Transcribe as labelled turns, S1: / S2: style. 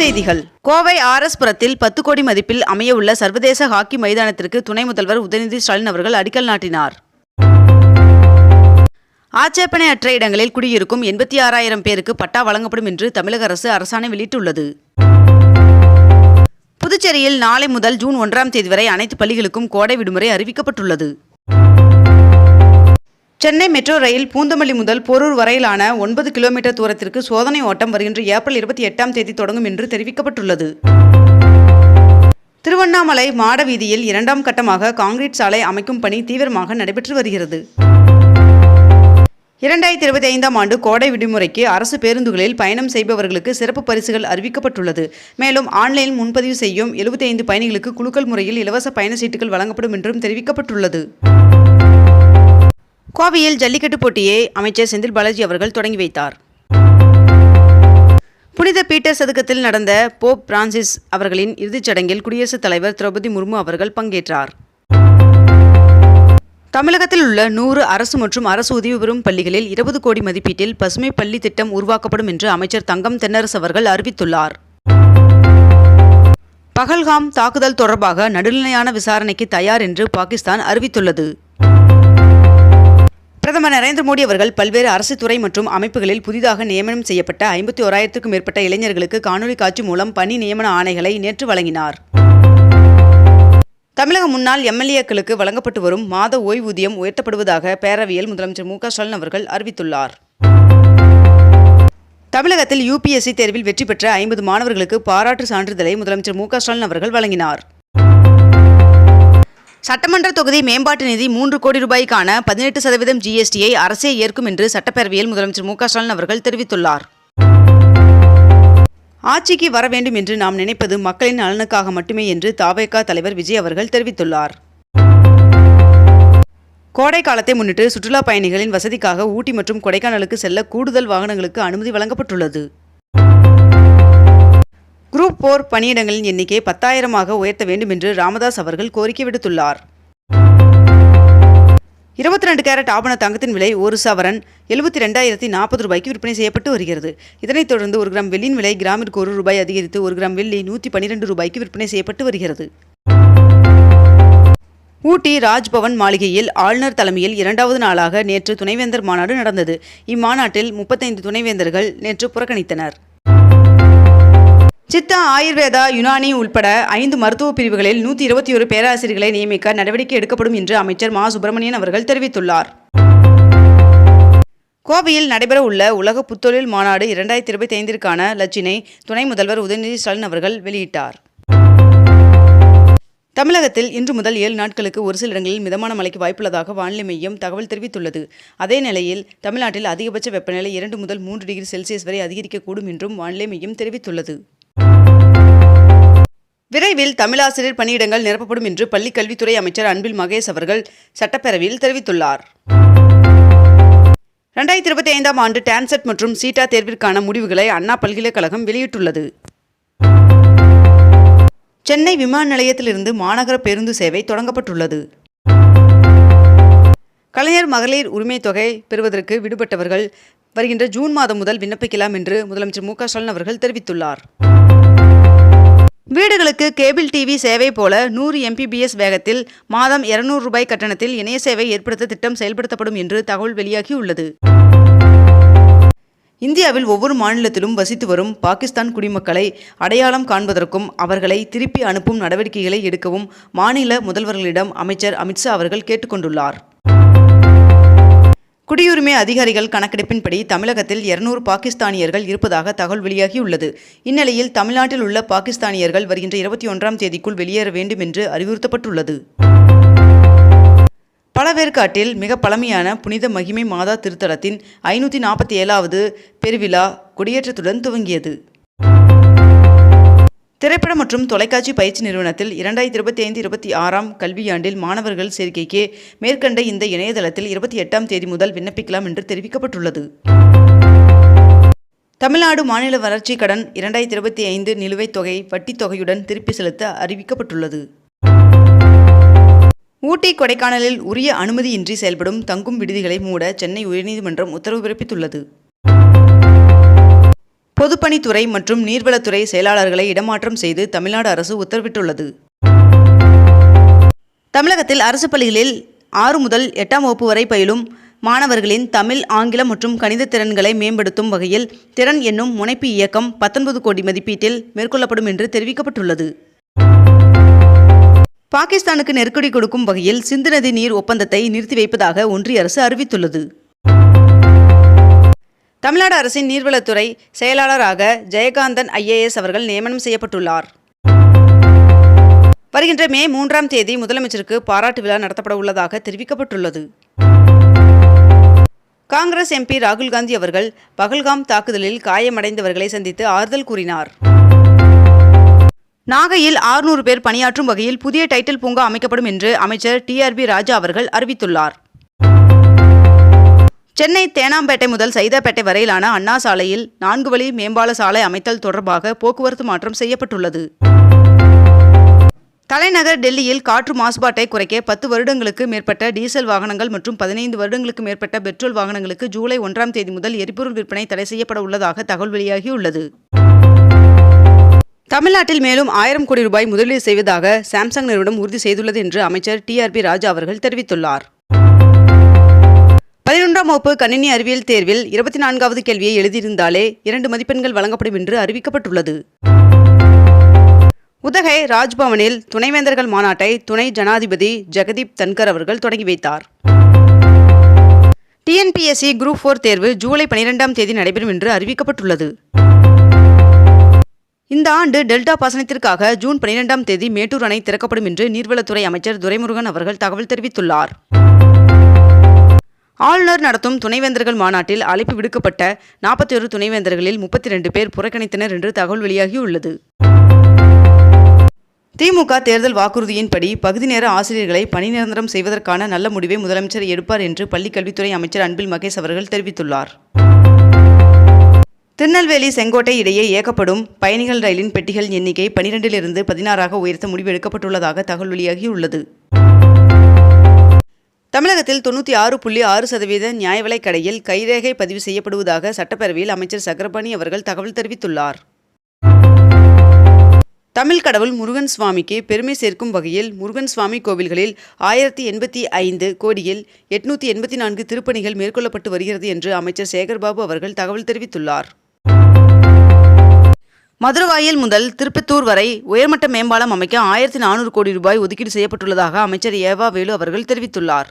S1: செய்திகள். கோவை ஆர்எஸ் புரத்தில் பத்து கோடி மதிப்பில் அமையவுள்ள சர்வதேச ஹாக்கி மைதானத்திற்கு துணை முதல்வர் உதயநிதி ஸ்டாலின் அவர்கள் அடிக்கல் நாட்டினார். ஆட்சேபனையற்ற இடங்களில் குடியிருக்கும் எண்பத்தி ஆறாயிரம் பேருக்கு பட்டா வழங்கப்படும் என்று தமிழக அரசு அரசாணை வெளியிட்டுள்ளது. புதுச்சேரியில் நாளை முதல் ஜூன் ஒன்றாம் தேதி வரை அனைத்து பள்ளிகளுக்கும் கோடை விடுமுறை அறிவிக்கப்பட்டுள்ளது. சென்னை மெட்ரோ ரயில் பூந்தமல்லி முதல் போரூர் வரையிலான ஒன்பது கிலோமீட்டர் தூரத்திற்கு சோதனை ஓட்டம் வருகின்ற ஏப்ரல் இருபத்தி எட்டாம் தேதி தொடங்கும் என்று தெரிவிக்கப்பட்டுள்ளது. திருவண்ணாமலை மாட வீதியில் இரண்டாம் கட்டமாக காங்கிரீட் சாலை அமைக்கும் பணி தீவிரமாக நடைபெற்று வருகிறது. இரண்டாயிரத்தி இருபத்தி ஐந்தாம் ஆண்டு கோடை விடுமுறைக்கு அரசு பேருந்துகளில் பயணம் செய்பவர்களுக்கு சிறப்பு பரிசுகள் அறிவிக்கப்பட்டுள்ளது. மேலும் ஆன்லைன் முன்பதிவு செய்யும் 75 ஐந்து பயணிகளுக்கு குழுக்கள் முறையில் இலவச பயண சீட்டுகள் வழங்கப்படும் என்றும் தெரிவிக்கப்பட்டுள்ளது. கோவையில் ஜல்லிக்கட்டு போட்டியை அமைச்சர் செந்தில் பாலாஜி அவர்கள் தொடங்கி வைத்தார். புனித பீட்டர் சதுக்கத்தில் நடந்த போப் பிரான்சிஸ் அவர்களின் இறுதிச் சடங்கில் குடியரசுத் தலைவர் திரௌபதி முர்மு அவர்கள் பங்கேற்றார். தமிழகத்தில் உள்ள நூறு அரசு மற்றும் அரசு உதவி பெறும் பள்ளிகளில் இருபது கோடி மதிப்பீட்டில் பசுமை பள்ளி திட்டம் உருவாக்கப்படும் என்று அமைச்சர் தங்கம் தென்னரசு அவர்கள் அறிவித்துள்ளார். பகல்காம் தாக்குதல் தொடர்பாக நடுநிலையான விசாரணைக்கு தயார் என்று பாகிஸ்தான் அறிவித்துள்ளது. பிரதமர் நரேந்திர மோடி அவர்கள் பல்வேறு அரசு துறை மற்றும் அமைப்புகளில் புதிதாக நியமனம் செய்யப்பட்ட ஐம்பத்தி ஓராயிரத்துக்கும் மேற்பட்ட இளைஞர்களுக்கு காணொலி காட்சி மூலம் பணி நியமன ஆணைகளை நேற்று வழங்கினார். தமிழக முன்னாள் எம்எல்ஏக்களுக்கு வழங்கப்பட்டு வரும் மாத ஓய்வூதியம் உயர்த்தப்படுவதாக பேரவையில் முதலமைச்சர் மு க ஸ்டாலின் அவர்கள் அறிவித்துள்ளார். தமிழகத்தில் யுபிஎஸ்சி தேர்வில் வெற்றி பெற்ற ஐம்பது மாணவர்களுக்கு பாராட்டு சான்றிதழை முதலமைச்சர் மு க ஸ்டாலின் அவர்கள் வழங்கினார். சட்டமன்ற தொகுதி மேம்பாட்டு நிதி மூன்று கோடி ரூபாய்க்கான பதினெட்டு சதவீதம் ஜிஎஸ்டியை அரசே ஏற்கும் என்று சட்டப்பேரவையில் முதலமைச்சர் மு ஸ்டாலின் அவர்கள் தெரிவித்துள்ளார். ஆட்சிக்கு வர வேண்டும் என்று நாம் நினைப்பது மக்களின் நலனுக்காக மட்டுமே என்று தாவேகா தலைவர் விஜய் அவர்கள் தெரிவித்துள்ளார். கோடை காலத்தை முன்னிட்டு சுற்றுலா பயணிகளின் வசதிக்காக ஊட்டி மற்றும் கொடைக்கானலுக்கு செல்ல கூடுதல் வாகனங்களுக்கு அனுமதி வழங்கப்பட்டுள்ளது. குரூப் போர் பணியிடங்களின் எண்ணிக்கை பத்தாயிரமாக உயர்த்த வேண்டும் என்று ராமதாஸ் அவர்கள் கோரிக்கை விடுத்துள்ளார். இருபத்தி ரெண்டு கேரட் ஆபண தங்கத்தின் விலை ஒரு சவரன் எழுபத்தி ரெண்டாயிரத்தி நாற்பது ரூபாய்க்கு விற்பனை செய்யப்பட்டு வருகிறது. இதனைத் தொடர்ந்து ஒரு கிராம் வெள்ளியின் விலை கிராமிற்கு ஒரு ரூபாய் அதிகரித்து ஒரு கிராம் வெள்ளி நூற்றி பன்னிரெண்டு ரூபாய்க்கு விற்பனை செய்யப்பட்டு வருகிறது. ஊட்டி ராஜ்பவன் மாளிகையில் ஆளுநர் தலைமையில் இரண்டாவது நாளாக நேற்று துணைவேந்தர் மாநாடு நடந்தது. இம்மாநாட்டில் முப்பத்தைந்து துணைவேந்தர்கள் நேற்று புறக்கணித்தனர். சித்தா ஆயுர்வேதா யுனானி உள்பட ஐந்து மருத்துவ பிரிவுகளில் நூற்றி இருபத்தி ஒரு பேராசிரியர்களை நியமிக்க நடவடிக்கை எடுக்கப்படும் என்று அமைச்சர் மா. சுப்பிரமணியன் அவர்கள் தெரிவித்துள்ளார். கோவையில் நடைபெற உள்ள உலக புத்தொழில் மாநாடு இரண்டாயிரத்தி இருபத்தி ஐந்திற்கான லட்சினை துணை முதல்வர் உதயநிதி ஸ்டாலின் அவர்கள் வெளியிட்டார். தமிழகத்தில் இன்று முதல் ஏழு நாட்களுக்கு ஒரு சில இடங்களில் மிதமான மழைக்கு வாய்ப்புள்ளதாக வானிலை மையம் தகவல் தெரிவித்துள்ளது. அதே நிலையில் தமிழ்நாட்டில் அதிகபட்ச வெப்பநிலை இரண்டு முதல் மூன்று டிகிரி செல்சியஸ் வரை அதிகரிக்கக்கூடும் என்றும் வானிலை மையம் தெரிவித்துள்ளது. விரைவில் தமிழாசிரியர் பணியிடங்கள் நிரப்பப்படும் என்று பள்ளிக் கல்வித்துறை அமைச்சர் அன்பில் மகேஷ் அவர்கள் சட்டப்பேரவையில் தெரிவித்துள்ளார். ரெண்டாயிரத்தி இருபத்தி ஐந்தாம் ஆண்டு டான்செட் மற்றும் சீட்டா தேர்விற்கான முடிவுகளை அண்ணா பல்கலைக்கழகம் வெளியிட்டுள்ளது. சென்னை விமான நிலையத்திலிருந்து மாநகர பேருந்து சேவை தொடங்கப்பட்டுள்ளது. கலைஞர் மகளிர் உரிமை தொகை பெறுவதற்கு விடுபட்டவர்கள் வருகின்ற ஜூன் மாதம் முதல் விண்ணப்பிக்கலாம் என்று முதலமைச்சர் மு க ஸ்டாலின் அவர்கள் தெரிவித்துள்ளார். வீடுகளுக்கு கேபிள் டிவி சேவை போல நூறு எம்பிபிஎஸ் வேகத்தில் மாதம் இருநூறு ரூபாய் கட்டணத்தில் இணைய சேவை ஏற்படுத்த திட்டம் செயல்படுத்தப்படும் என்று தகவல் வெளியாகியுள்ளது இந்தியாவில் ஒவ்வொரு மாநிலத்திலும் வசித்து வரும் பாகிஸ்தான் குடிமக்களை அடையாளம் காண்பதற்கும் அவர்களை திருப்பி அனுப்பும் நடவடிக்கைகளை எடுக்கவும் மாநில முதல்வர்களிடம் அமைச்சர் அமித்ஷா அவர்கள் கேட்டுக்கொண்டுள்ளார். குடியுரிமை அதிகாரிகள் கணக்கெடுப்பின்படி தமிழகத்தில் இருநூறு பாகிஸ்தானியர்கள் இருப்பதாக தகவல் வெளியாகியுள்ளது. இந்நிலையில் தமிழ்நாட்டில் உள்ள பாகிஸ்தானியர்கள் வருகின்ற இருபத்தி ஒன்றாம் தேதிக்குள் வெளியேற வேண்டும் என்று அறிவுறுத்தப்பட்டுள்ளது. பழவேற்காட்டில் மிக பழமையான புனித மகிமை மாதா திருத்தலத்தின் ஐநூற்றி நாற்பத்தி ஏழாவது பெருவிழா கொடியேற்றத்துடன் துவங்கியது. திரைப்பட மற்றும் தொலைக்காட்சி பயிற்சி நிறுவனத்தில் இரண்டாயிரத்தி இருபத்தி ஐந்து இருபத்தி ஆறாம் கல்வியாண்டில் மாணவர்கள் சேர்க்கைக்கு மேற்கண்ட இந்த இணையதளத்தில் இருபத்தி எட்டாம் தேதி முதல் விண்ணப்பிக்கலாம் என்று தெரிவிக்கப்பட்டுள்ளது. தமிழ்நாடு மாநில வளர்ச்சி கடன் இரண்டாயிரத்தி இருபத்தி ஐந்து நிலுவைத் தொகை வட்டித் தொகையுடன் திருப்பி செலுத்த அறிவிக்கப்பட்டுள்ளது. ஊட்டி கொடைக்கானலில் உரிய அனுமதியின்றி செயல்படும் தங்கும் விடுதிகளை மூட சென்னை உயர்நீதிமன்றம் உத்தரவு பிறப்பித்துள்ளது. பொதுப்பணித்துறை மற்றும் நீர்வளத்துறை செயலாளர்களை இடமாற்றம் செய்து தமிழ்நாடு அரசு உத்தரவிட்டுள்ளது. தமிழகத்தில் அரசு பள்ளிகளில் ஆறு முதல் எட்டாம் வகுப்பு வரை பயிலும் மாணவர்களின் தமிழ் ஆங்கிலம் மற்றும் கணித திறன்களை மேம்படுத்தும் வகையில் திறன் என்னும் முனைப்பு இயக்கம் பத்தொன்பது கோடி மதிப்பீட்டில் மேற்கொள்ளப்படும் என்று தெரிவிக்கப்பட்டுள்ளது. பாகிஸ்தானுக்கு நெருக்கடி கொடுக்கும் வகையில் சிந்து நதி நீர் ஒப்பந்தத்தை நிறுத்தி வைப்பதாக ஒன்றிய அரசு அறிவித்துள்ளது. தமிழ்நாடு அரசின் நீர்வளத்துறை செயலாளராக ஜெயகாந்தன் ஐஏஎஸ் அவர்கள் நியமனம் செய்யப்பட்டுள்ளார். வருகின்ற மே மூன்றாம் தேதி முதலமைச்சருக்கு பாராட்டு விழா நடத்தப்பட உள்ளதாக தெரிவிக்கப்பட்டுள்ளது. காங்கிரஸ் எம்பி ராகுல் காந்தி அவர்கள் பகல்காம் தாக்குதலில் காயமடைந்தவர்களை சந்தித்து ஆறுதல் கூறினார். நாகையில் ஆறுநூறு பேர் பணியாற்றும் வகையில் புதிய டைட்டில் பூங்கா அமைக்கப்படும் என்று அமைச்சர் டிஆர்பி ராஜா அவர்கள் அறிவித்துள்ளார். சென்னை தேனாம்பேட்டை முதல் சைதாப்பேட்டை வரையிலான அண்ணா சாலையில் நான்கு வழி மேம்பால சாலை அமைத்தல் தொடர்பாக போக்குவரத்து மாற்றம் செய்யப்பட்டுள்ளது. தலைநகர் டெல்லியில் காற்று மாசுபாட்டை குறைக்க பத்து வருடங்களுக்கு மேற்பட்ட டீசல் வாகனங்கள் மற்றும் பதினைந்து வருடங்களுக்கு மேற்பட்ட பெட்ரோல் வாகனங்களுக்கு ஜூலை ஒன்றாம் தேதி முதல் எரிபொருள் விற்பனை தடை செய்யப்பட உள்ளதாக தகவல் வெளியாகியுள்ளது. தமிழ்நாட்டில் மேலும் ஆயிரம் கோடி ரூபாய் முதலீடு செய்வதாக சாம்சங் நிறுவனம் உறுதி செய்துள்ளது என்று அமைச்சர் டிஆர்பி ராஜா அவர்கள் தெரிவித்துள்ளார். பதினொன்றாம் வகுப்பு கணினி அறிவியல் தேர்வில் இருபத்தி நான்காவது கேள்வியை எழுதியிருந்தாலே இரண்டு மதிப்பெண்கள் வழங்கப்படும் என்று அறிவிக்கப்பட்டுள்ளது. உதகை ராஜ்பவனில் துணைவேந்தர்கள் மாநாட்டை துணை ஜனாதிபதி ஜெகதீப் தன்கர் அவர்கள் தொடங்கி வைத்தார். டிஎன்பிஎஸ்சி குரூப் ஃபோர் தேர்வு ஜூலை பனிரெண்டாம் தேதி நடைபெறும் என்று அறிவிக்கப்பட்டுள்ளது. இந்த ஆண்டு டெல்டா பாசனத்திற்காக ஜூன் பனிரெண்டாம் தேதி மேட்டூர் அணை திறக்கப்படும் என்று நீர்வளத்துறை அமைச்சர் துரைமுருகன் அவர்கள் தகவல் தெரிவித்துள்ளார். ஆளுநர் நடத்தும் துணைவேந்தர்கள் மாநாட்டில் அழைப்பு விடுக்கப்பட்ட நாற்பத்தி ஒரு துணைவேந்தர்களில் முப்பத்தி ரெண்டு பேர் புறக்கணித்தனர் என்று தகவல் வெளியாகியுள்ளது. திமுக தேர்தல் வாக்குறுதியின்படி பகுதி நேர ஆசிரியர்களை பணி நிரந்தரம் செய்வதற்கான நல்ல முடிவை முதலமைச்சர் எடுப்பார் என்று பள்ளிக் கல்வித்துறை அமைச்சர் அன்பில் மகேஷ் அவர்கள் தெரிவித்துள்ளார். திருநெல்வேலி செங்கோட்டை இடையே இயக்கப்படும் பயணிகள் ரயிலின் பெட்டிகள் எண்ணிக்கை பனிரெண்டிலிருந்து பதினாறாக உயர்த்த முடிவு எடுக்கப்பட்டுள்ளதாக தகவல் வெளியாகியுள்ளது. தமிழகத்தில் தொண்ணூற்றி ஆறு புள்ளி ஆறு சதவீத நியாய விலைக் கடையில் கைரேகை பதிவு செய்யப்படுவதாக சட்டப்பேரவையில் அமைச்சர் சக்கரபாணி அவர்கள் தகவல் தெரிவித்துள்ளார். தமிழ் கடவுள் முருகன் சுவாமிக்கு பெருமை சேர்க்கும் வகையில் முருகன் சுவாமி கோவில்களில் ஆயிரத்தி எண்பத்தி ஐந்து கோடியில் எட்நூத்தி எண்பத்தி நான்கு திருப்பணிகள் மேற்கொள்ளப்பட்டு வருகிறது என்று அமைச்சர் சேகர்பாபு அவர்கள் தகவல் தெரிவித்துள்ளார். மதுரவாயில் முதல் திருப்பத்தூர் வரை உயர்மட்ட மேம்பாலம் அமைக்க ஆயிரத்தி நானூறு கோடி ரூபாய் ஒதுக்கீடு செய்யப்பட்டுள்ளதாக அமைச்சர் ஏவா வேலு அவர்கள் தெரிவித்துள்ளார்.